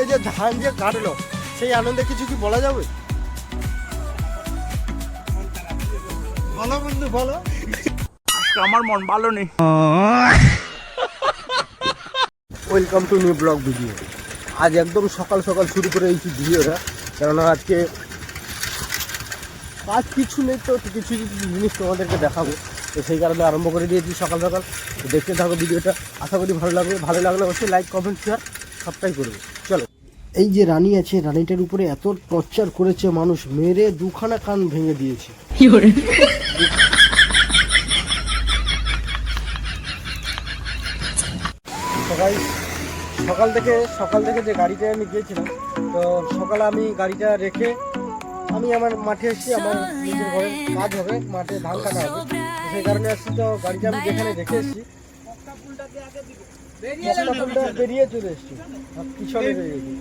এই যে ধান যে কাটলো সেই আনন্দে কিছু কি বলা যাবে? বলো বন্ধু বলো। আজকে আমার মন ভালো নেই। Welcome to new blog video আজ একদম সকাল সকাল শুরু করে দিয়েছি ভিডিওটা কেননা আজকে কাজ কিছু নেই তো কিছু কিছু জিনিস তোমাদেরকে দেখাবো। তো সেই কারণে আরম্ভ করে দিয়েছি সকাল সকাল। দেখতে থাকো ভিডিওটা আশা করি ভালো লাগবে। ভালো লাগলে অবশ্যই লাইক কমেন্ট শেয়ার সবটাই করবে। চলো। এই যে রানী আছে রানীটার উপরে এত টর্চার করেছে মানুষ মেরে দুখানা কান ভেঙে দিয়েছে। সকাল সকাল থেকে সকাল থেকে যে গাড়িতে আমি গিয়েছিলাম তো সকালে আমি গাড়িটা রেখে আমি আমার মাঠে এসেছি আমার নিজের ঘরে কাজ হবে মাঠে ধান কাটা হবে। সেই কারণে আসছি তো গাড়িটা আমি যেখানে রেখে এসেছি। বেরিয়ে চলে এসেছি। পিছনে বেরিয়েছি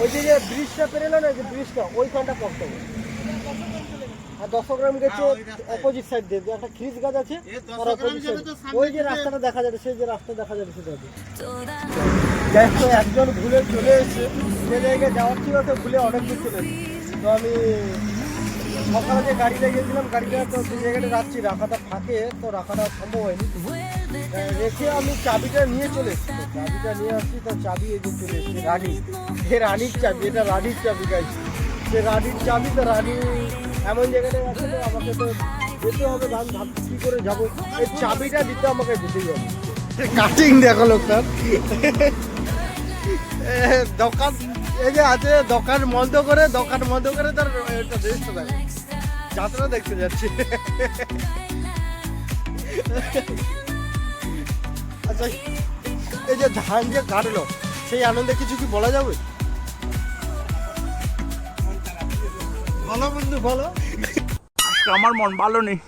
ওই যে ব্রিজটা পেরেলো না যে ব্রিজটা ওইখানটা কষ্ট হবে। আর দশ গ্রাম গেছে অপোজিট সাইড দিয়ে। যে একটা গাছ আছে তার অপোজিট সাইড ওই যে রাস্তাটা দেখা যাবে সেই যে রাস্তা দেখা যাবে সেটা যাই হোক, একজন ভুলে চলে এসেছে। যে জায়গায় যাওয়ার ছিল তো ভুলে অনেক দূর চলে তো আমি সকালে যে গাড়িটা গিয়েছিলাম গাড়িটা তো যে জায়গাটা রাখছি, রাখাটা ফাঁকে তো রাখাটা সম্ভব হয়নি। রেখে আমি চাবিটা নিয়ে চলে এসেছি চাবিটা নিয়ে আসছি, তো চাবি এদিকে চলে এসেছি রানী। এ রানীর চাবি, এটা রানীর চাবি গাইছি সে রানীর চাবি, তো রানী এমন জায়গাটায় আছে তো আমাকে তো যেতে হবে গান ভাবছি কী করে যাব। এই চাবিটা দিতে আমাকে যেতেই হবে। কাটিং দেখো লোকটার। দোকান এই যে আছে দোকান বন্ধ করে দোকান বন্ধ করে তার একটা ড্রেসটা দেখো যাত্রা দেখতে যাচ্ছে। আচ্ছা এই যে ধান যে কাটলো সেই আনন্দে কিছু কি বলা যাবে? বলো বন্ধু বলো। আমার মন ভালো নেই।